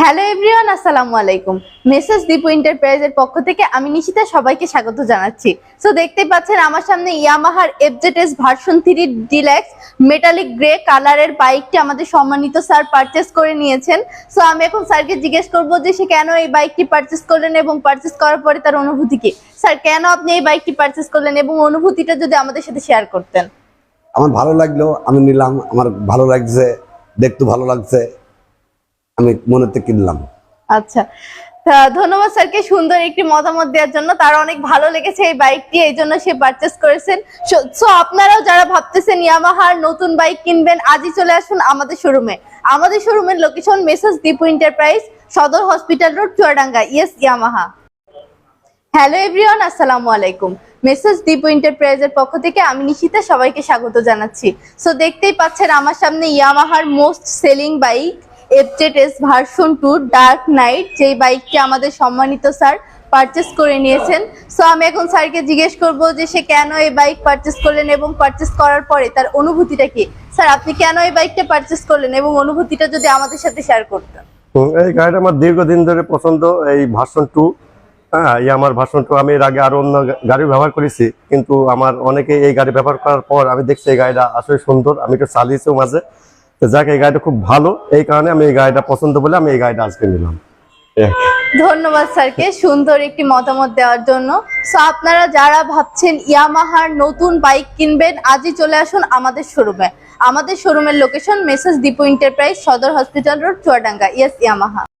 Hello everyone আসসালামু আলাইকুম। Message Dipu এন্টারপ্রাইজের পক্ষ থেকে আমি নিশিতা সবাইকে স্বাগত জানাচ্ছি। সো দেখতে পাচ্ছেন আমার সামনে ইয়ামাহার FZS version three deluxe metallic grey কালারের বাইকটি আমাদের সম্মানিত স্যার পারচেস করে নিয়েছেন। সো আমি এখন স্যারকে জিজ্ঞেস করব যে সে কেন এই বাইকটি পারচেস করলেন এবং পারচেস করার পরে তার অনুভূতি কি? স্যার কেন আপনি এই বাইকটি পারচেস করলেন এবং অনুভূতিটা যদি আমাদের সাথে শেয়ার করতেন? আমার ভালো লাগল, আমি নিলাম। আমার ভালো লাগছে, দেখতে ভালো লাগছে। আমি মনেতে কিনলাম। আচ্ছা। ধন্যবাদ স্যারকে সুন্দর একটি মতামত দেওয়ার জন্য। তার অনেক ভালো লেগেছে এই বাইকটি, এই জন্য সে পারচেস করেছেন। সো আপনারাও যারা ভাবতেছেন ইয়ামাহার নতুন বাইক কিনবেন, আজই চলে আসুন আমাদের শোরুমে আমাদের শোরুমের লোকেশন মেসেজ দীপু এন্টারপ্রাইজ সদর hospital road Chuadanga. Yes Yamaha hello everyone আসসালামু আলাইকুম। মেসেজ দীপু এন্টারপ্রাইজের পক্ষ থেকে আমি নিশিতা, সবাইকে স্বাগত জানাচ্ছি। সো দেখতেই পাচ্ছেন আমার সামনে ইয়ামাহার most selling bike FZS version two dark knight, যেই বাইকটি আমাদের সম্মানিত স্যার পারচেস করে নিয়েছেন। সো আমি এখন স্যারকে জিজ্ঞেস করব যে সে কেন এই বাইক পারচেস করলেন এবং পারচেস করার পরে তার অনুভূতিটা কি? স্যার, আপনি কেন এই বাইকটা পারচেস করলেন এবং অনুভূতিটা যদি আমাদের সাথে শেয়ার করতেন। এই গাড়িটা আমার দীর্ঘদিন ধরে পছন্দ, এই ভার্সন টু হ্যাঁ এই আমার ভার্সন টু আমি এর আগে আরও অন্য গাড়ি ব্যবহার করেছি, কিন্তু আমার অনেকে এই গাড়ি ব্যবহার করার পর আমি দেখছি এই গাড়িটা আসলে সুন্দর, আমি একটু চালিয়েছিও মাঝে। তো যাক এই গাড়িটা খুব ভালো। এই কারণে আমি এই গাড়িটা পছন্দ বলে আমি এই গাড়িটা আজকে নিলাম। ধন্যবাদ স্যারকে সুন্দর একটি মতামত দেওয়ার জন্য। সো আপনারা যারা ভাবছেন ইয়ামাহার নতুন বাইক কিনবেন আজই চলে আসুন আমাদের শোরুমে আমাদের শোরুমের লোকেশন মেসেজ দীপু এন্টারপ্রাইজ সদর hospital road Chuadanga. Yes Yamaha.